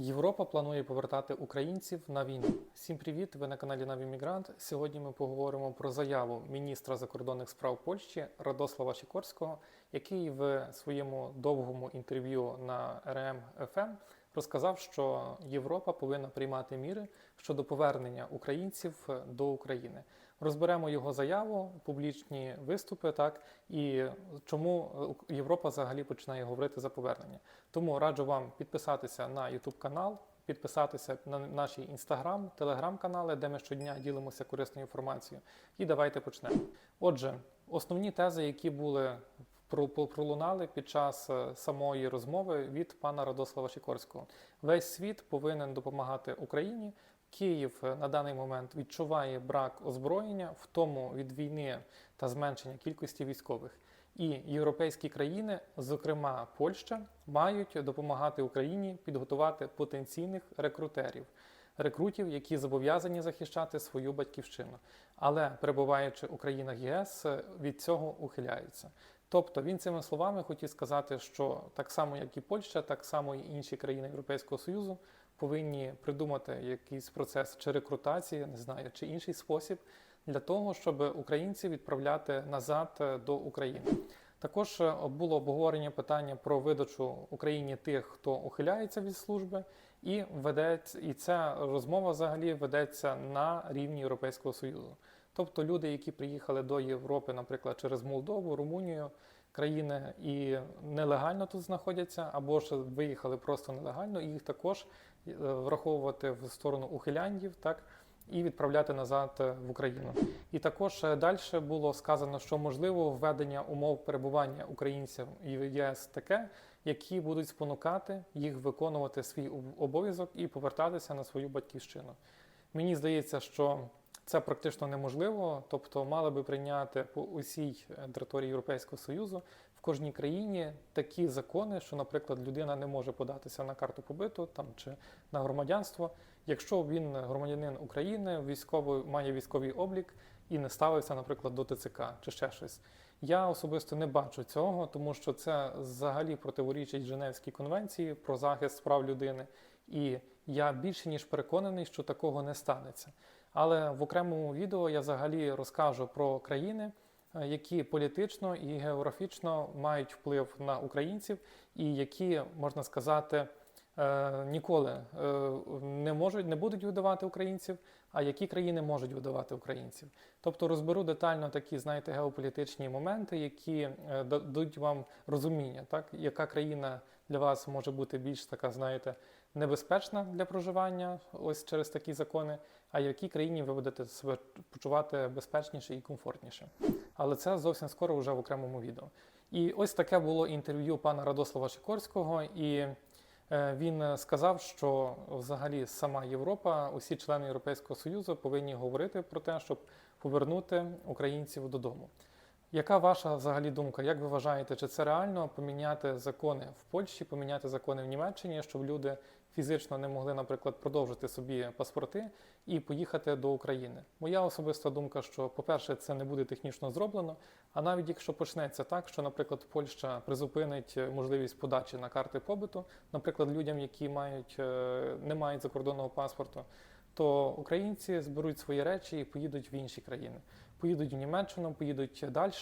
Європа планує повертати українців на війну. Всім привіт! Ви на каналі Наві Мігрант. Сьогодні ми поговоримо про заяву міністра закордонних справ Польщі Радослава Сікорського, який в своєму довгому інтерв'ю на РМ ФМ розказав, що Європа повинна приймати міри щодо повернення українців до України. Розберемо його заяву, публічні виступи, так і чому Європа взагалі починає говорити за повернення. Тому раджу вам підписатися на YouTube канал, підписатися на наші інстаграм, телеграм-канали, де ми щодня ділимося корисною інформацією. І давайте почнемо. Отже, основні тези, які були про- про- пролунали під час е, самої розмови від пана Радослава Сікорського. Весь світ повинен допомагати Україні. Київ е, на даний момент відчуває брак озброєння, в тому від війни та зменшення кількості військових. І європейські країни, зокрема Польща, мають допомагати Україні підготувати потенційних рекрутерів, рекрутів, які зобов'язані захищати свою батьківщину. Але перебуваючи у країнах ЄС, е, від цього ухиляються. Тобто він цими словами хотів сказати, що так само, як і Польща, так само і інші країни Європейського Союзу повинні придумати якийсь процес чи рекрутації, не знаю, чи інший спосіб для того, щоб українців відправляти назад е, до України. Також е, було обговорення питання про видачу Україні тих, хто ухиляється від служби, і ведеться, і ця розмова взагалі ведеться на рівні Європейського Союзу. Тобто люди, які приїхали до Європи, наприклад, через Молдову, Румунію, країни і нелегально тут знаходяться, або ж виїхали просто нелегально, і їх також е, враховувати в сторону ухиляндів, так і відправляти назад е, в Україну. І також далі було сказано, що можливо введення умов перебування українців і ЄС таке, які будуть спонукати їх виконувати свій обов'язок і повертатися на свою батьківщину. Мені здається, що це практично неможливо, тобто мали би прийняти по усій е, території Європейського Союзу в кожній країні такі закони, що, наприклад, людина не може податися на карту побиту там чи на громадянство, якщо він громадянин України, військовий має військовий облік і не ставився, наприклад, до ТЦК чи ще щось. Я особисто не бачу цього, тому що це взагалі противорічить Женевській конвенції про захист прав людини, і я більше ніж переконаний, що такого не станеться. Але в окремому відео я взагалі розкажу про країни, е, які політично і географічно мають вплив на українців, і які можна сказати. е, Ніколи е, не можуть, не будуть видавати українців, а які країни можуть видавати українців. Тобто розберу детально такі, знаєте, геополітичні моменти, які дадуть вам розуміння, так яка країна для вас може бути більш така, знаєте, небезпечна для проживання, ось через такі закони, а в якій країні ви будете себе почувати безпечніше і комфортніше. Але це зовсім скоро вже в окремому відео. І ось таке було інтерв'ю пана Радослава Шикорського, і е, він сказав, що взагалі сама Європа, усі члени Європейського Союзу повинні говорити про те, щоб повернути українців додому. Яка ваша взагалі думка? Як ви вважаєте, чи це реально поміняти закони в Польщі, поміняти закони в Німеччині, щоб люди фізично не могли, наприклад, продовжити собі паспорти і поїхати до України? Моя особиста думка, що, по-перше, це не буде технічно зроблено. А навіть якщо почнеться так, що, наприклад, Польща призупинить можливість подачі на карти побиту, наприклад, людям, які мають е, не мають закордонного паспорту, то українці зберуть свої речі і поїдуть в інші країни. Поїдуть в Німеччину, поїдуть далі.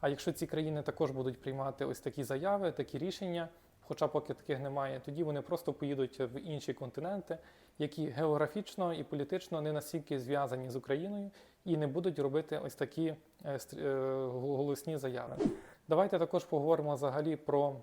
А якщо ці країни також будуть приймати ось такі заяви, такі рішення, хоча поки таких немає, тоді вони просто поїдуть в інші континенти, які географічно і політично не настільки зв'язані з Україною і не будуть робити ось такі е, е, голосні заяви. Давайте також поговоримо взагалі про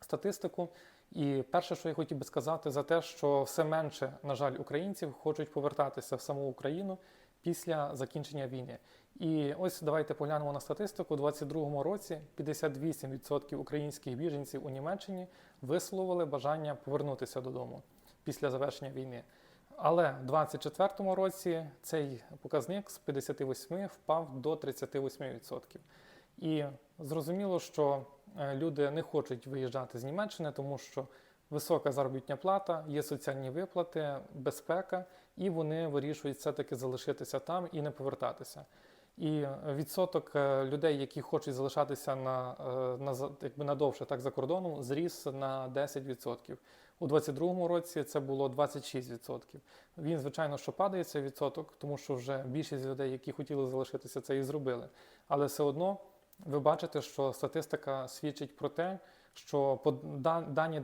статистику. І перше, що я хотів би сказати, за те, що все менше, на жаль, українців хочуть повертатися в саму Україну після закінчення війни. І ось давайте поглянемо на статистику. У 2022 році 58% українських біженців у Німеччині висловили бажання повернутися додому після завершення війни. Але в 2024 році цей показник з 58 впав до 38%. І зрозуміло, що е, люди не хочуть виїжджати з Німеччини, тому що висока заробітня плата, є соціальні виплати, безпека, і вони вирішують все-таки залишитися там і не повертатися. І відсоток е, людей, які хочуть залишатися на, е, на якби надовше так за кордоном, зріс на 10%. У 2022 році це було 26%. Він, звичайно, що падає цей відсоток, тому що вже більшість людей, які хотіли залишитися, це і зробили. Але все одно ви бачите, що статистика свідчить про те, що по да- дані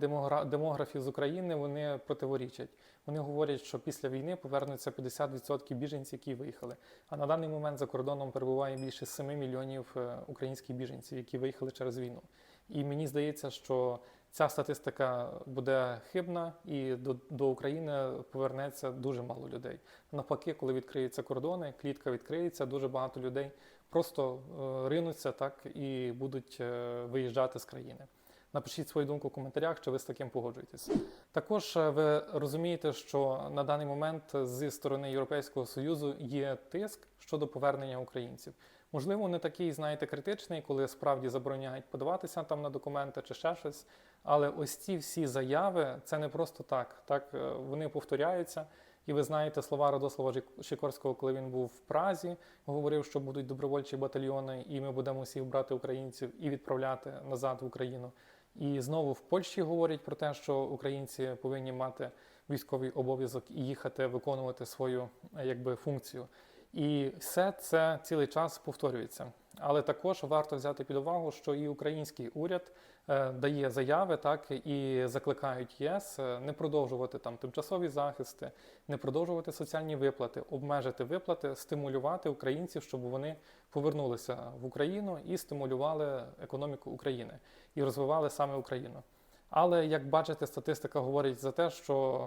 демографів з України вони противорічать. Вони говорять, що після війни повернуться 50% біженців, які виїхали. А на даний момент за кордоном перебуває більше 7 мільйонів е, українських біженців, які виїхали через війну. І мені здається, що ця статистика буде хибна, і до, до України повернеться дуже мало людей. Навпаки, коли відкриються кордони, клітка відкриється, дуже багато людей просто е, ринуться так і будуть е, виїжджати з країни. Напишіть свою думку в коментарях, чи ви з таким погоджуєтесь. Також е, ви розумієте, що на даний момент зі сторони Європейського Союзу є тиск щодо повернення українців. Можливо, не такий, знаєте, критичний, коли справді забороняють подаватися там на документи чи ще щось. Але ось ці всі заяви це не просто так. Так е, вони повторяються. І ви знаєте слова Радослава Шикорського, коли він був в Празі, говорив, що будуть добровольчі батальйони, і ми будемо всіх брати українців і відправляти назад в Україну. І знову в Польщі говорять про те, що українці повинні мати військовий обов'язок і їхати виконувати свою е, якби функцію. І все це цілий час повторюється. Але також варто взяти під увагу, що і український уряд е, дає заяви, так і закликають ЄС е, не продовжувати там тимчасові захисти, не продовжувати соціальні виплати, обмежити виплати, стимулювати українців, щоб вони повернулися в Україну і стимулювали економіку України і розвивали саме Україну. Але як бачите, статистика говорить за те, що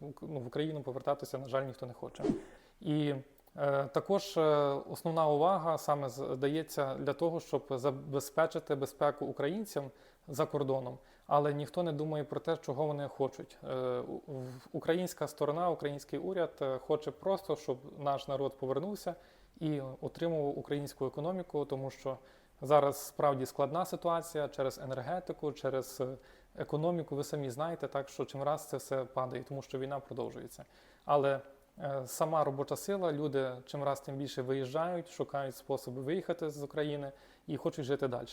в- ну, в Україну повертатися, на жаль, ніхто не хоче. І е, також е, основна увага саме здається для того, щоб забезпечити безпеку українцям за кордоном. Але ніхто не думає про те, чого вони хочуть. Е, Українська сторона, український уряд е, хоче просто, щоб наш народ повернувся і отримував українську економіку, тому що зараз справді складна ситуація через енергетику, через е, економіку. Ви самі знаєте, так що чим раз це все падає, тому що війна продовжується. Але е, сама робоча сила, люди чим раз тим більше виїжджають, шукають способи виїхати з України і хочуть жити далі.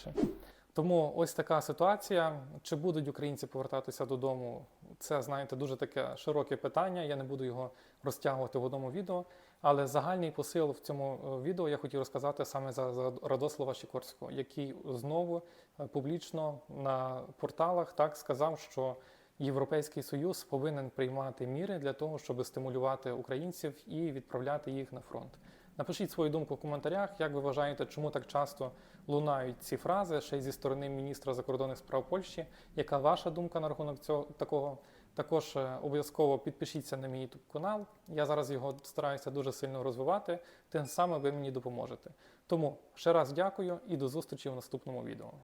Тому ось така ситуація. Чи будуть українці повертатися додому? Це знаєте дуже таке широке питання. Я не буду його розтягувати в одному відео. Але загальний посил в цьому е, відео я хотів розказати саме за, за Радослава Сікорського, який знову е, публічно на порталах так сказав, що Європейський Союз повинен приймати міри для того, щоб стимулювати українців і відправляти їх на фронт. Напишіть свою думку в коментарях, як ви вважаєте, чому так часто лунають ці фрази ще й зі сторони міністра закордонних справ Польщі. Яка ваша думка на рахунок цього такого? Також е, обов'язково підпишіться на мій YouTube канал. Я зараз його стараюся дуже сильно розвивати. Тим самим ви мені допоможете. Тому ще раз дякую і до зустрічі в наступному відео.